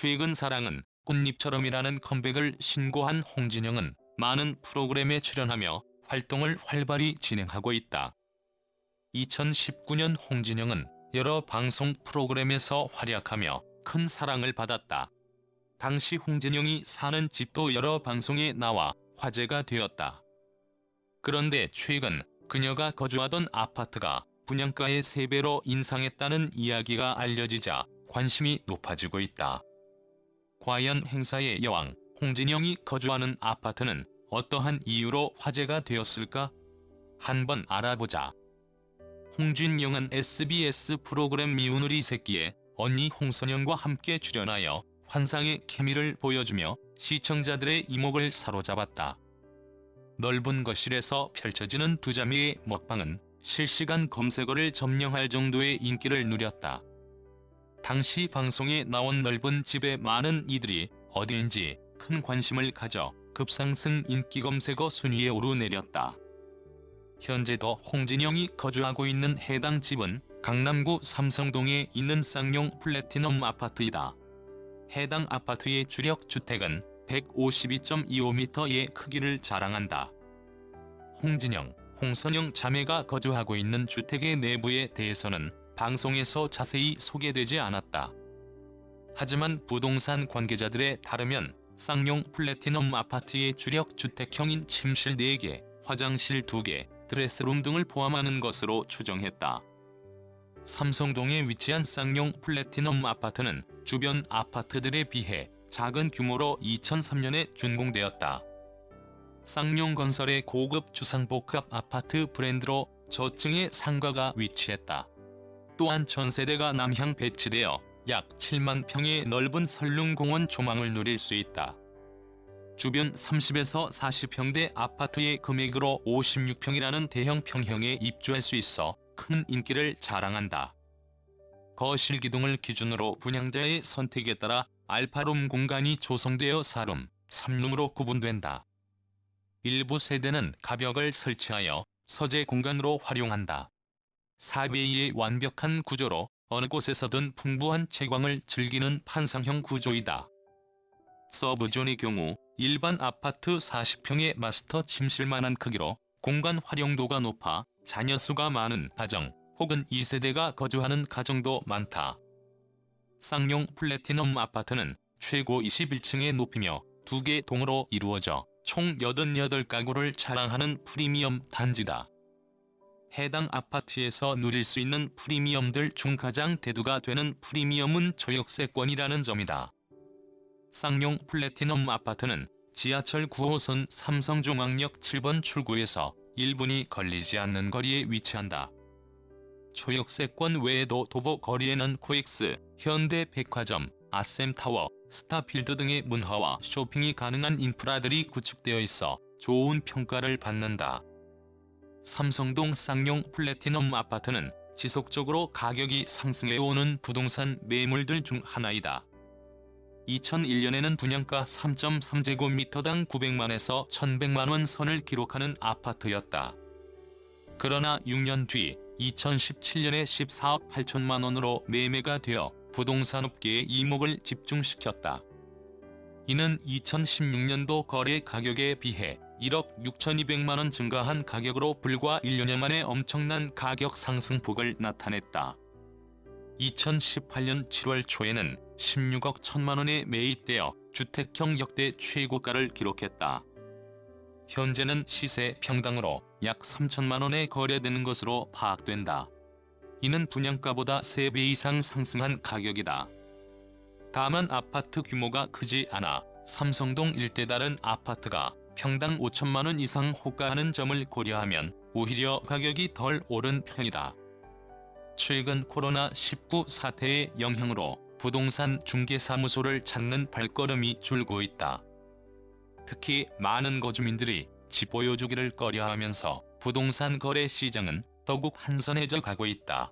최근 사랑은 꽃잎처럼이라는 컴백을 신고한 홍진영은 많은 프로그램에 출연하며 활동을 활발히 진행하고 있다. 2019년 홍진영은 여러 방송 프로그램에서 활약하며 큰 사랑을 받았다. 당시 홍진영이 사는 집도 여러 방송에 나와 화제가 되었다. 그런데 최근 그녀가 거주하던 아파트가 분양가의 3배로 인상했다는 이야기가 알려지자 관심이 높아지고 있다. 과연 행사의 여왕 홍진영이 거주하는 아파트는 어떠한 이유로 화제가 되었을까? 한번 알아보자. 홍진영은 SBS 프로그램 미운 우리 새끼에 언니 홍선영과 함께 출연하여 환상의 케미를 보여주며 시청자들의 이목을 사로잡았다. 넓은 거실에서 펼쳐지는 두 자매의 먹방은 실시간 검색어를 점령할 정도의 인기를 누렸다. 당시 방송에 나온 넓은 집에 많은 이들이 어디인지 큰 관심을 가져 급상승 인기 검색어 순위에 오르내렸다. 현재도 홍진영이 거주하고 있는 해당 집은 강남구 삼성동에 있는 쌍용 플래티넘 아파트이다. 해당 아파트의 주력 주택은 152.25m의 크기를 자랑한다. 홍진영, 홍선영 자매가 거주하고 있는 주택의 내부에 대해서는 방송에서 자세히 소개되지 않았다. 하지만 부동산 관계자들에 따르면 쌍용 플래티넘 아파트의 주력 주택형인 침실 4개, 화장실 2개, 드레스룸 등을 포함하는 것으로 추정했다. 삼성동에 위치한 쌍용 플래티넘 아파트는 주변 아파트들에 비해 작은 규모로 2003년에 준공되었다. 쌍용건설의 고급 주상복합 아파트 브랜드로 저층에 상가가 위치했다. 또한 전세대가 남향 배치되어 약 7만 평의 넓은 설릉공원 조망을 누릴 수 있다. 주변 30에서 40평대 아파트의 금액으로 56평이라는 대형 평형에 입주할 수 있어 큰 인기를 자랑한다. 거실 기둥을 기준으로 분양자의 선택에 따라 알파룸 공간이 조성되어 4룸, 3룸으로 구분된다. 일부 세대는 가벽을 설치하여 서재 공간으로 활용한다. 4배2의 완벽한 구조로 어느 곳에서든 풍부한 채광을 즐기는 판상형 구조이다. 서브존의 경우 일반 아파트 40평의 마스터 침실만한 크기로 공간 활용도가 높아 자녀 수가 많은 가정 혹은 2세대가 거주하는 가정도 많다. 쌍용 플래티넘 아파트는 최고 21층의 높이며 2개 동으로 이루어져 총 88가구를 자랑하는 프리미엄 단지다. 해당 아파트에서 누릴 수 있는 프리미엄들 중 가장 대두가 되는 프리미엄은 저역세권이라는 점이다. 쌍용 플래티넘 아파트는 지하철 9호선 삼성중앙역 7번 출구에서 1분이 걸리지 않는 거리에 위치한다. 초역세권 외에도 도보 거리에는 코엑스, 현대백화점, 아셈타워, 스타필드 등의 문화와 쇼핑이 가능한 인프라들이 구축되어 있어 좋은 평가를 받는다. 삼성동 쌍용 플래티넘 아파트는 지속적으로 가격이 상승해오는 부동산 매물들 중 하나이다. 2001년에는 분양가 3.3제곱미터당 900만에서 1100만원 선을 기록하는 아파트였다. 그러나 6년 뒤 2017년에 14억 8천만원으로 매매가 되어 부동산 업계의 이목을 집중시켰다. 이는 2016년도 거래 가격에 비해 1억 6,200만원 증가한 가격으로 불과 1년여 만에 엄청난 가격 상승폭을 나타냈다. 2018년 7월 초에는 16억 1천만원에 매입되어 주택형 역대 최고가를 기록했다. 현재는 시세 평당으로 약 3천만원에 거래되는 것으로 파악된다. 이는 분양가보다 3배 이상 상승한 가격이다. 다만 아파트 규모가 크지 않아 삼성동 일대 다른 아파트가 평당 5천만 원 이상 호가하는 점을 고려하면 오히려 가격이 덜 오른 편이다. 최근 코로나19 사태의 영향으로 부동산 중개사무소를 찾는 발걸음이 줄고 있다. 특히 많은 거주민들이 집 보여주기를 꺼려하면서 부동산 거래 시장은 더욱 한산해져 가고 있다.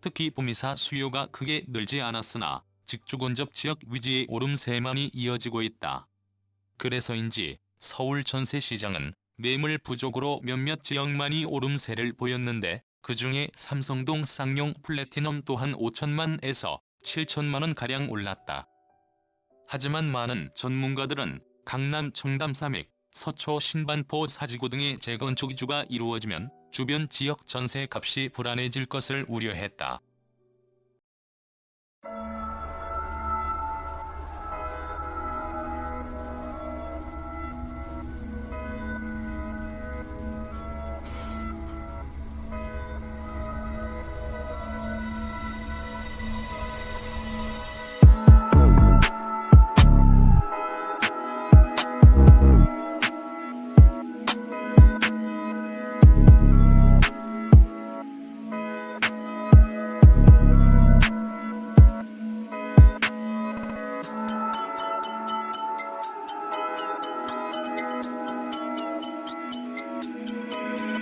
특히 보미사 수요가 크게 늘지 않았으나 직주근접 지역 위지의 오름세만이 이어지고 있다. 그래서인지 서울 전세시장은 매물 부족으로 몇몇 지역만이 오름세를 보였는데 그중에 삼성동 쌍용 플래티넘 또한 5천만에서 7천만원 가량 올랐다. 하지만 많은 전문가들은 강남 청담 삼익, 서초 신반포 사지구 등의 재건축 이주가 이루어지면 주변 지역 전세 값이 불안해질 것을 우려했다.